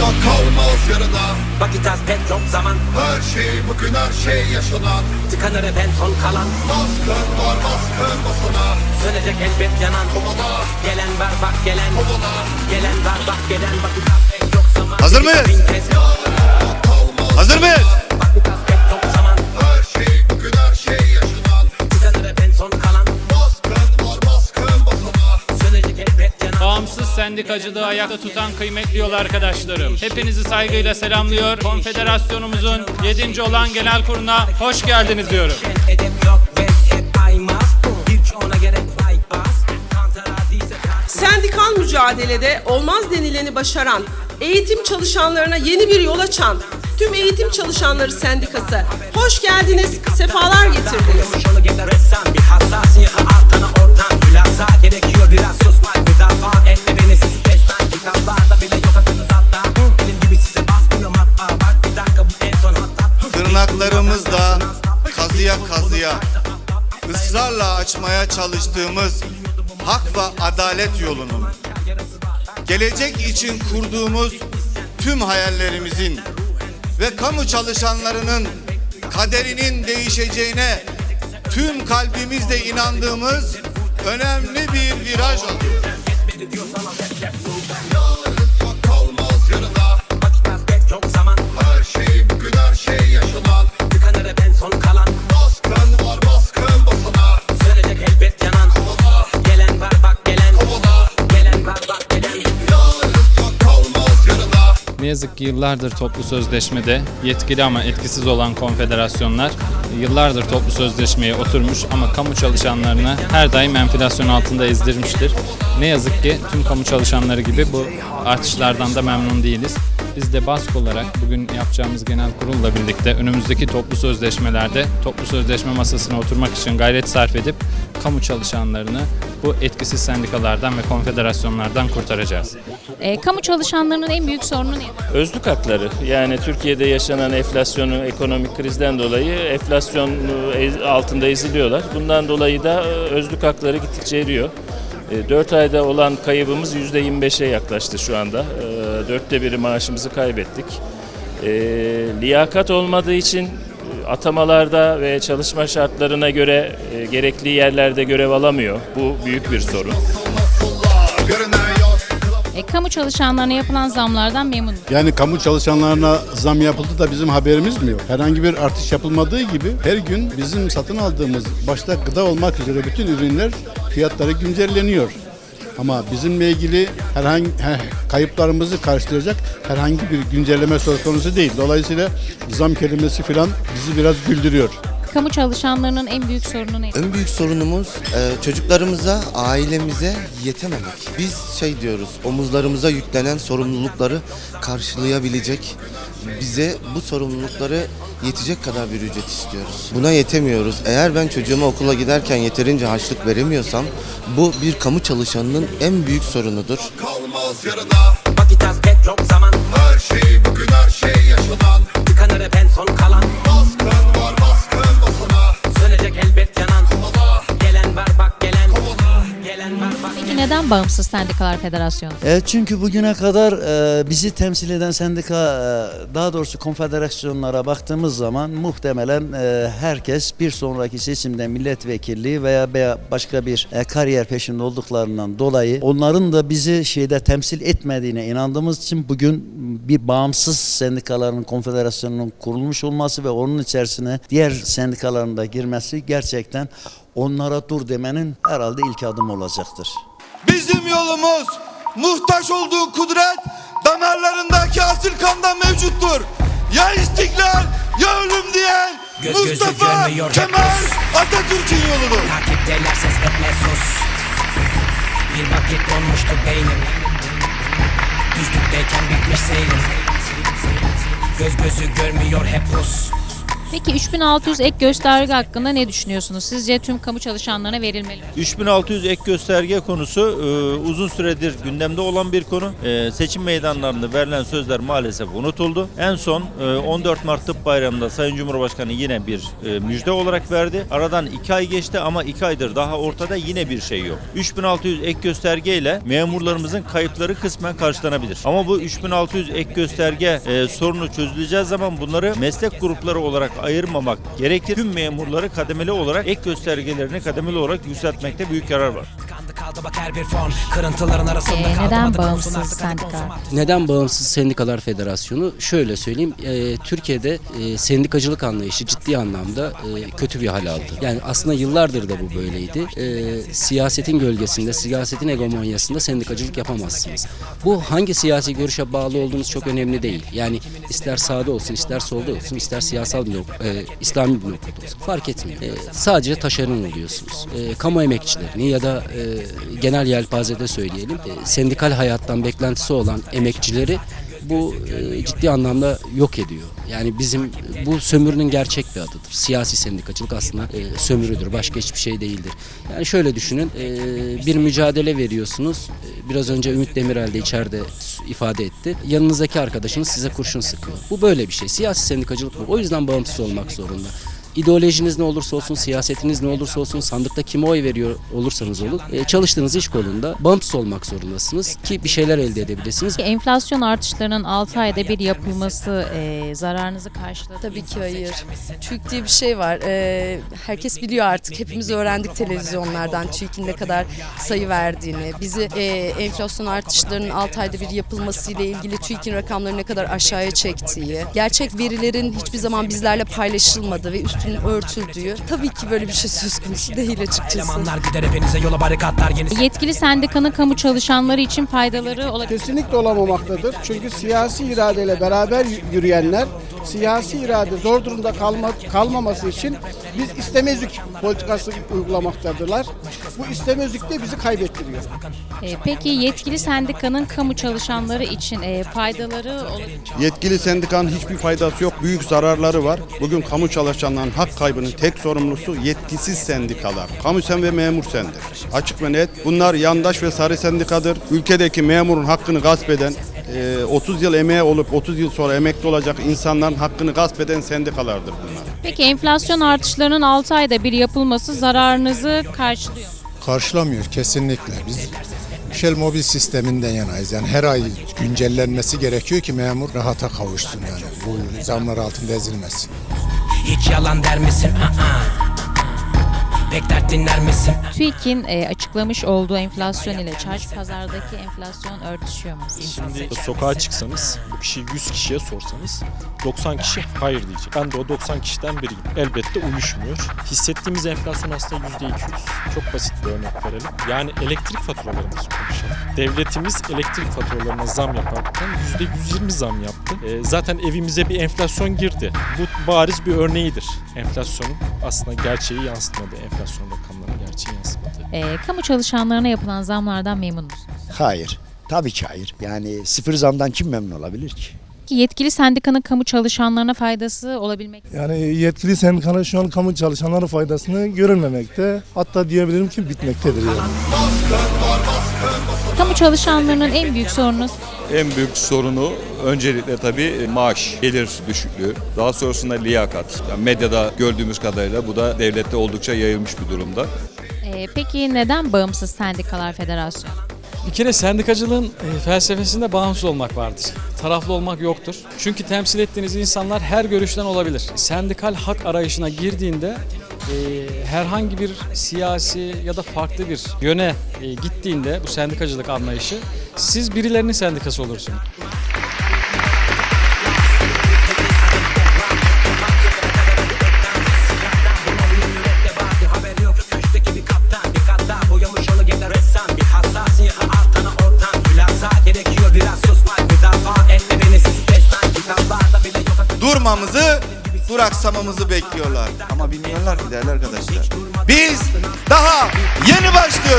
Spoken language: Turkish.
yok kalmaz yarına Vakit az pek çok zaman. Her şey bugün her şey yaşanan. Tıkanır hep en son kalan. Baskın var baskın basana Sönecek elbet yanan. Kovala Gelen var bak gelen. Kovala Gelen var bak gelen. Vakit az pek çok zaman. Hazır mıyız? Hazır mıyız? Sendikacılığı ayakta tutan kıymetli yol arkadaşlarım. Hepinizi saygıyla selamlıyor. Konfederasyonumuzun 7. olan genel kuruna hoş geldiniz diyorum. Sendikal mücadelede olmaz denileni başaran, eğitim çalışanlarına yeni bir yol açan tüm eğitim çalışanları sendikası. Hoş geldiniz, sefalar getirdiniz. Açmaya çalıştığımız hak ve adalet yolunun gelecek için kurduğumuz tüm hayallerimizin ve kamu çalışanlarının kaderinin değişeceğine tüm kalbimizle inandığımız önemli bir viraj oldu. Yazık ki yıllardır toplu sözleşmede yetkili ama etkisiz olan konfederasyonlar yıllardır toplu sözleşmeye oturmuş ama kamu çalışanlarını her daim enflasyon altında ezdirmiştir. Ne yazık ki tüm kamu çalışanları gibi bu artışlardan da memnun değiliz. Biz de BASK olarak bugün yapacağımız genel kurulla birlikte önümüzdeki toplu sözleşmelerde toplu sözleşme masasına oturmak için gayret sarf edip kamu çalışanlarını bu etkisiz sendikalardan ve konfederasyonlardan kurtaracağız. E, kamu çalışanlarının en büyük sorunu ne? özlük hakları. Yani Türkiye'de yaşanan enflasyonu, ekonomik krizden dolayı enflasyon e, altında eziliyorlar. Bundan dolayı da e, özlük hakları gittikçe eriyor. 4 ayda olan kaybımız %25'e yaklaştı şu anda. E, Dörtte biri maaşımızı kaybettik. E, Liyakat olmadığı için e, atamalarda ve çalışma şartlarına göre e, gerekli yerlerde görev alamıyor. Bu büyük bir sorun. Kamu çalışanlarına yapılan zamlardan memnun. Yani kamu çalışanlarına zam yapıldı da bizim haberimiz mi yok? Herhangi bir artış yapılmadığı gibi her gün bizim satın aldığımız başta gıda olmak üzere bütün ürünler fiyatları güncelleniyor. Ama bizimle ilgili herhangi he- kayıplarımızı karşılayacak herhangi bir güncelleme söz konusu değil. Dolayısıyla zam kelimesi falan bizi biraz güldürüyor. Kamu çalışanlarının en büyük sorunu ne? En büyük sorunumuz e, çocuklarımıza, ailemize yetememek. Biz şey diyoruz, omuzlarımıza yüklenen sorumlulukları karşılayabilecek, bize bu sorumlulukları yetecek kadar bir ücret istiyoruz. Buna yetemiyoruz. Eğer ben çocuğuma okula giderken yeterince harçlık veremiyorsam, bu bir kamu çalışanının en büyük sorunudur. kalmaz yarına neden Bağımsız Sendikalar Federasyonu? E, çünkü bugüne kadar e, bizi temsil eden sendika, e, daha doğrusu konfederasyonlara baktığımız zaman muhtemelen e, herkes bir sonraki seçimde milletvekilliği veya, veya başka bir e, kariyer peşinde olduklarından dolayı onların da bizi şeyde temsil etmediğine inandığımız için bugün bir bağımsız sendikaların konfederasyonunun kurulmuş olması ve onun içerisine diğer sendikaların da girmesi gerçekten onlara dur demenin herhalde ilk adım olacaktır. Bizim yolumuz muhtaç olduğu kudret damarlarındaki asil kandan mevcuttur. Ya istiklal ya ölüm diyen Göz Mustafa Kemal. Atatürk'ün yoludur. Takipteler ses etme sus Bir vakit donmuştu beynim Düştükteyken bitmiş seyrim Göz gözü görmüyor hep Rus Peki 3600 ek gösterge hakkında ne düşünüyorsunuz? Sizce tüm kamu çalışanlarına verilmeli mi? 3600 ek gösterge konusu e, uzun süredir gündemde olan bir konu. E, seçim meydanlarında verilen sözler maalesef unutuldu. En son e, 14 Mart Tıp Bayramı'nda Sayın Cumhurbaşkanı yine bir e, müjde olarak verdi. Aradan 2 ay geçti ama 2 aydır daha ortada yine bir şey yok. 3600 ek gösterge ile memurlarımızın kayıpları kısmen karşılanabilir. Ama bu 3600 ek gösterge e, sorunu çözüleceği zaman bunları meslek grupları olarak ayırmamak gerekir. Tüm memurları kademeli olarak ek göstergelerini kademeli olarak yükseltmekte büyük yarar var. Tıkandı kaldı bak her bir fon Kırıntıların arasında Ee, kaldı neden bağımsız sendika? Neden Bağımsız Sendikalar Federasyonu? Şöyle söyleyeyim, e, Türkiye'de e, sendikacılık anlayışı ciddi anlamda e, kötü bir hal aldı. Yani aslında yıllardır da bu böyleydi. E, siyasetin gölgesinde, siyasetin hegemonyasında sendikacılık yapamazsınız. Bu hangi siyasi görüşe bağlı olduğunuz çok önemli değil. Yani ister sağda olsun, ister solda olsun, ister siyasal bir nok- e, İslami bir noktada olsun fark etmiyor. E, sadece taşeron oluyorsunuz. E, kamu emekçilerini ya da e, genel yelpazede söyleyelim, e, sendikal hayattan beklentisi olan emekçileri bu e, ciddi anlamda yok ediyor. Yani bizim bu sömürünün gerçek bir adıdır. Siyasi sendikacılık aslında e, sömürüdür. Başka hiçbir şey değildir. Yani şöyle düşünün. e, bir mücadele veriyorsunuz. E, biraz önce Ümit Demirel de içeride ifade etti. Yanınızdaki arkadaşınız size kurşun sıkıyor. Bu böyle bir şey. Siyasi sendikacılık bu. O yüzden bağımsız olmak zorunda. İdeolojiniz ne olursa olsun, siyasetiniz ne olursa olsun, sandıkta kime oy veriyor olursanız olun, e, çalıştığınız iş kolunda bağımsız olmak zorundasınız ki bir şeyler elde edebilirsiniz. Enflasyon artışlarının 6 ayda bir yapılması e, zararınızı karşıladı. Tabii ki hayır. TÜİK diye bir şey var. Ee, herkes biliyor artık. Hepimiz öğrendik televizyonlardan TÜİK'in ne kadar sayı verdiğini. Bizi e, enflasyon artışlarının 6 ayda bir yapılmasıyla ilgili TÜİK'in rakamları ne kadar aşağıya çektiği, gerçek verilerin hiçbir zaman bizlerle paylaşılmadığı ve üstünün örtüldüğü. Tabii ki böyle bir şey söz konusu değil açıkçası. Yetkili sendikanın kamu çalışanları için faydaları olabilir. Kesinlikle olamamaktadır. Çünkü siyasi iradeyle beraber yürüyenler siyasi irade zor durumda kalma, kalmaması için biz istemezlik politikası uygulamaktadırlar. Bu istemezlik de bizi kaybettiriyor. E, peki yetkili sendikanın kamu çalışanları için e, faydaları? Yetkili sendikanın hiçbir faydası yok. Büyük zararları var. Bugün kamu çalışanlarının hak kaybının tek sorumlusu yetkisiz sendikalar. Kamu sen ve memur sendir. Açık ve net. Bunlar yandaş ve sarı sendikadır. Ülkedeki memurun hakkını gasp eden, e, 30 yıl emeği olup 30 yıl sonra emekli olacak insanların hakkını gasp eden sendikalardır bunlar. Peki enflasyon artışlarının 6 ayda bir yapılması zararınızı karşılıyor mu? Karşılamıyor kesinlikle. Biz Shell mobil sisteminden yanayız. Yani her ay güncellenmesi gerekiyor ki memur rahata kavuşsun yani. Bu zamlar altında ezilmesin. Hiç yalan der misin? Aa. Bekler dinler misin? TÜİK'in e, açıklamış olduğu enflasyon ile çarşı pazardaki enflasyon örtüşüyor mu? Şimdi sokağa çıksanız bu kişiyi 100 kişiye sorsanız 90 kişi hayır diyecek. Ben de o 90 kişiden biriyim. Elbette uyuşmuyor. Hissettiğimiz enflasyon aslında %200. Çok basit bir örnek verelim. Yani elektrik faturalarımızı konuşalım. Devletimiz elektrik faturalarına zam yaparken %120 zam yaptı. Ee, zaten evimize bir enflasyon girdi. Bu bariz bir örneğidir. Enflasyonun aslında gerçeği yansıtmadı. Enflasyon rakamları gerçeği yansıtmadı. E, kamu çalışanlarına yapılan zamlardan memnun musunuz? Hayır. Tabii ki hayır. Yani sıfır zamdan kim memnun olabilir ki? Ki yetkili sendikanın kamu çalışanlarına faydası olabilmek. Yani yetkili sendikanın şu an kamu çalışanların faydasını görülmemekte. Hatta diyebilirim ki bitmektedir yani. Kamu çalışanlarının en büyük sorunu En büyük sorunu öncelikle tabii maaş, gelir düşüklüğü. Daha sonrasında liyakat. Yani medyada gördüğümüz kadarıyla bu da devlette oldukça yayılmış bir durumda. E, peki neden Bağımsız Sendikalar Federasyonu? Bir kere sendikacılığın e, felsefesinde bağımsız olmak vardır. Taraflı olmak yoktur. Çünkü temsil ettiğiniz insanlar her görüşten olabilir. Sendikal hak arayışına girdiğinde e, herhangi bir siyasi ya da farklı bir yöne e, gittiğinde bu sendikacılık anlayışı siz birilerinin sendikası olursunuz. Yok Durmamızı, duraksamamızı bekliyorlar. Ama bilmiyorlar ki değerli arkadaşlar. Biz daha yeni başlıyoruz.